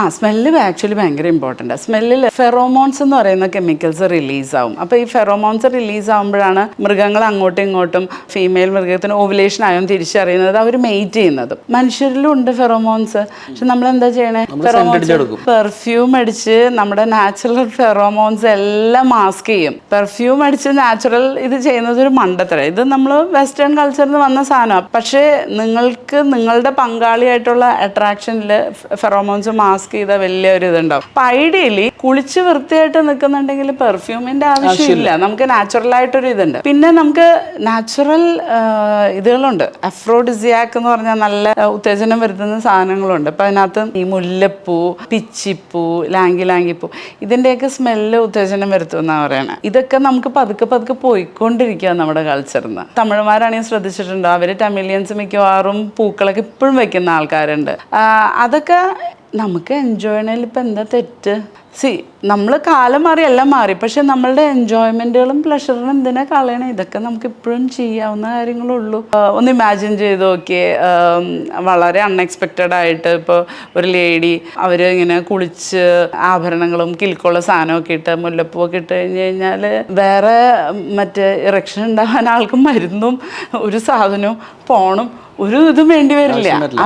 ആ smell actually ഭയങ്കര important ആണ് സ്മെല്ലിൽ ഫെറോമോൺസ് എന്ന് പറയുന്ന കെമിക്കൽസ് റിലീസ് ആവും. അപ്പോൾ ഈ ഫെറോമോൺസ് റിലീസ് ആകുമ്പോഴാണ് മൃഗങ്ങൾ അങ്ങോട്ടും ഇങ്ങോട്ടും ഫീമെയിൽ മൃഗത്തിന് ഓവുലേഷൻ ആയോ തിരിച്ചറിയുന്നത് അവർ മെയ്റ്റ് ചെയ്യുന്നത്. മനുഷ്യരിലും ഉണ്ട് ഫെറോമോൺസ് പക്ഷെ നമ്മൾ എന്താ ചെയ്യണേ ഫെറോമോൺസ് പെർഫ്യൂം അടിച്ച് നമ്മുടെ നാച്ചുറൽ ഫെറോമോൺസ് എല്ലാം മാസ്ക് ചെയ്യും. പെർഫ്യൂം അടിച്ച് നാച്ചുറൽ ഇത് ചെയ്യുന്നത് ഒരു മണ്ടത്തര. ഇത് നമ്മൾ വെസ്റ്റേൺ കൾച്ചറിൽ നിന്ന് വന്ന സാധനമാണ് പക്ഷേ നിങ്ങൾക്ക് നിങ്ങളുടെ പങ്കാളിയായിട്ടുള്ള അട്രാക്ഷനിൽ ഫെറോമോൺസ് മാസ്ക് ചെയ്ത വലിയൊരു ഇതുണ്ടാവും. അപ്പം ഐഡിയലി കുളിച്ച് വൃത്തിയായിട്ട് നിൽക്കുന്നുണ്ടെങ്കിൽ പെർഫ്യൂമിന്റെ ആവശ്യമില്ല. നമുക്ക് നാച്ചുറൽ ആയിട്ടൊരു ഇതുണ്ട്. പിന്നെ നമുക്ക് നാച്ചുറൽ ഇതുകളുണ്ട്. അഫ്രോഡിസിയാക്ക് എന്ന് പറഞ്ഞാൽ നല്ല ഉത്തേജനം വരുത്തുന്ന സാധനങ്ങളുണ്ട്. അപ്പം അതിനകത്ത് ഈ മുല്ലപ്പൂ പിച്ചിപ്പൂ ലാങ്കി ലാങ്കിപ്പൂ ഇതിന്റെയൊക്കെ സ്മെല്ല് ഉത്തേജനം വരുത്തുമെന്നാണ് പറയണത് ഇതൊക്കെ നമുക്ക് പതുക്കെ പതുക്കെ പോയിക്കൊണ്ടിരിക്കുക നമ്മുടെ കൾച്ചറിൽ നിന്ന് തമിഴന്മാരാണെങ്കിൽ ശ്രദ്ധിച്ചിട്ടുണ്ടോ? അവർ ടമിലിയൻസ് മിക്കവാറും പൂക്കളൊക്കെ ഇപ്പോഴും വെക്കുന്ന ആൾക്കാരുണ്ട്. അതൊക്കെ നമുക്ക് എൻജോയ് ചെയ്യണതിൽ ഇപ്പം എന്താ തെറ്റ്? സി നമ്മൾ കാലം മാറി എല്ലാം മാറി. പക്ഷെ നമ്മളുടെ എൻജോയ്മെന്റുകളും പ്ലഷറിനും എന്തിനാ കളയണേ? ഇതൊക്കെ നമുക്ക് ഇപ്പോഴും ചെയ്യാവുന്ന കാര്യങ്ങളുള്ളൂ. ഒന്ന് ഇമാജിൻ ചെയ്ത് നോക്കിയേ. വളരെ അൺഎക്സ്പെക്റ്റഡ് ആയിട്ട് ഇപ്പോൾ ഒരു ലേഡി അവർ ഇങ്ങനെ കുളിച്ച് ആഭരണങ്ങളും കിൽക്കുള്ള സാധനമൊക്കെ ഇട്ട് മുല്ലപ്പൂവൊക്കെ ഇട്ട് കഴിഞ്ഞ് കഴിഞ്ഞാൽ വേറെ മറ്റേ ഇറക്ഷൻ ഉണ്ടാകാൻ ആൾക്ക് മരുന്നും ഒരു സാധനവും പോണും ഒരു ഇതും വേണ്ടി വരില്ല.